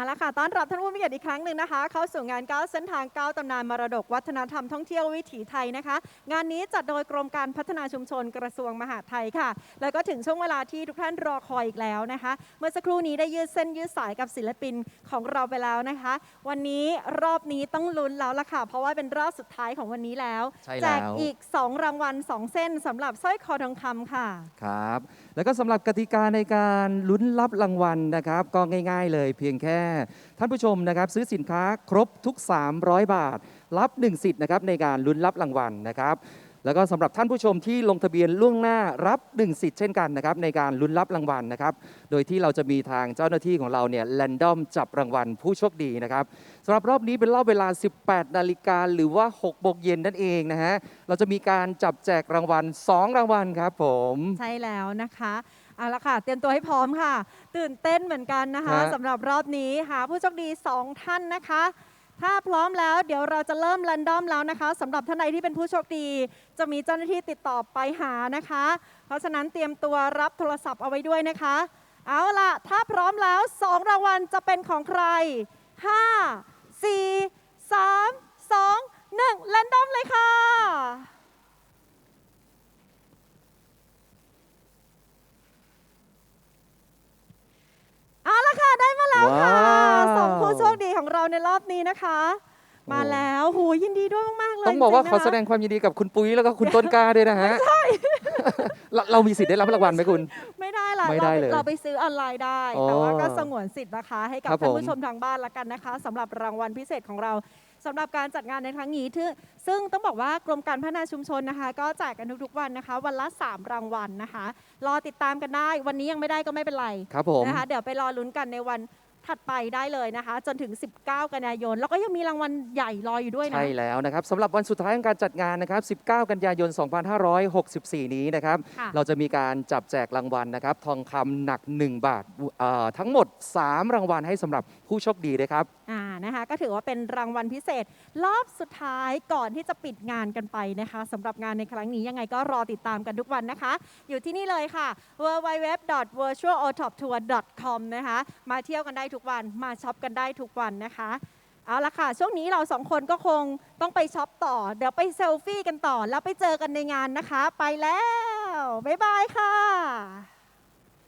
เอาละค่ะต้อนรับท่านผู้มีเกียรติอีกครั้งหนึ่งนะคะ เข้าสู่งาน9เส้นทาง9ตำนานมรดกวัฒนธรรมท่องเที่ยววิถีไทยนะคะ งานนี้จัดโดยกรมการพัฒนาชุมชนกระทรวงมหาดไทยค่ะ แล้วก็ถึงช่วงเวลาที่ทุกท่านรอคอยอีกแล้วนะคะ เมื่อสักครู่นี้ได้ยืดเส้นยืดสายกับศิลปินของเราไปแล้วนะคะ วันนี้รอบนี้ต้องลุ้นแล้วล่ะค่ะ เพราะว่าเป็นรอบสุดท้ายของวันนี้แล้วใช่แล้ว แจกอีก 2 รางวัล 2 เส้นสำหรับสร้อยคอทองคำค่ะ ครับ แล้วก็สำหรับกติกาในการลุ้นรับรางวัลนะครับ ก็ง่าย ๆ เลยเพียงแค่ท่านผู้ชมนะครับซื้อสินค้าครบทุก 300 บาท รับ 1 สิทธิ์นะครับในการลุ้นรับรางวัลนะครับ แล้วก็สำหรับท่านผู้ชมที่ลงทะเบียนล่วงหน้ารับ 1 สิทธิ์เช่นกันนะครับในการลุ้นรับรางวัลนะครับ โดยที่เราจะมีทางเจ้าหน้าที่ของเราเนี่ยแรนดอมจับรางวัลผู้โชคดีนะครับสำหรับรอบนี้เป็นรอบเวลา 18 นาฬิกาหรือว่า6โมงเย็นนั่นเองนะฮะเราจะมีการจับแจกรางวัล 2 รางวัลครับผมใช่แล้วนะคะเอาละค่ะ เตรียมตัวให้พร้อมค่ะ ตื่นเต้นเหมือนกันนะคะฮะสำหรับรอบนี้หาผู้โชคดี 2 ท่านนะคะ ถ้าพร้อมแล้วเดี๋ยวเราจะเริ่มรันดอมแล้วนะคะสำหรับท่านใดที่เป็นผู้โชคดี จะมีเจ้าหน้าที่ติดต่อไปหานะคะ เพราะฉะนั้นเตรียมตัวรับโทรศัพท์เอาไว้ด้วยนะคะ เอาล่ะ ถ้าพร้อมแล้ว 2 รางวัลจะเป็นของใคร 5 4 3 2 1แรนดอมเลยค่ะ เอาละค่ะ ได้มาแล้วค่ะ ว้าว สองผู้โชค ดีของเราในรอบนี้นะคะ มาแล้วหูยินดีด้วยมากๆเลยต้องบอกว่าจริขอๆนะคะแสดงความยินดีกับคุณปุ้ยแล้วก็คุณต้นกล้าด้วยนะฮะใช่เราเรามีสิทธิ์ได้รับรางวัลไหมคุณ ไม่ได้ละไม่ได้เราเลยเราไปซื้อออนไลน์ได้อ๋อแต่ว่าก็สงวนสิทธิ์นะคะ ให้กับครับท่านผมผู้ชมทางบ้านละกันนะคะสำหรับรางวัลพิเศษของเราสำหรับการจัดงานในครั้งนี้ที่ซึ่งต้องบอกว่ากรมการพัฒนาชุมชนนะคะ ก็แจกกันทุกๆวันนะคะ วันละ 3 รางวัลนะคะ รอติดตามกันได้ วันนี้ยังไม่ได้ก็ไม่เป็นไรครับผมนะคะเดี๋ยวไปรอลุ้นกันในวัน ถัดไปได้เลยนะคะ จนถึง 19 กันยายน แล้วก็ยังมีรางวัลใหญ่รออยู่ด้วยนะ ใช่แล้วนะครับสำหรับวันสุดท้ายของการจัดงานนะครับ 19 กันยายน 2564 นี้นะครับ ค่ะ เราจะมีการจับแจกรางวัลนะครับ ทองคำหนัก 1 บาทเอ่อทั้งหมด 3 รางวัลให้สำหรับผู้โชคดีเลยครับ อ่านะคะก็ถือว่าเป็นรางวัลพิเศษ รอบสุดท้ายก่อนที่จะปิดงานกันไปนะคะสำหรับงานในครั้งนี้ยังไงก็รอติดตามกันทุกวันนะคะ อยู่ที่นี่เลยค่ะ www.virtualotoptour.com นะคะมาเที่ยวกันได้ทุกวันมาช็อปกันได้ทุกวันนะคะเอาละค่ะ ช่วงนี้เราสองคนก็คงต้องไปช็อปต่อ เดี๋ยวไปเซลฟี่กันต่อ แล้วไปเจอกันในงานนะคะ ไปแล้ว บ๊ายบายค่ะ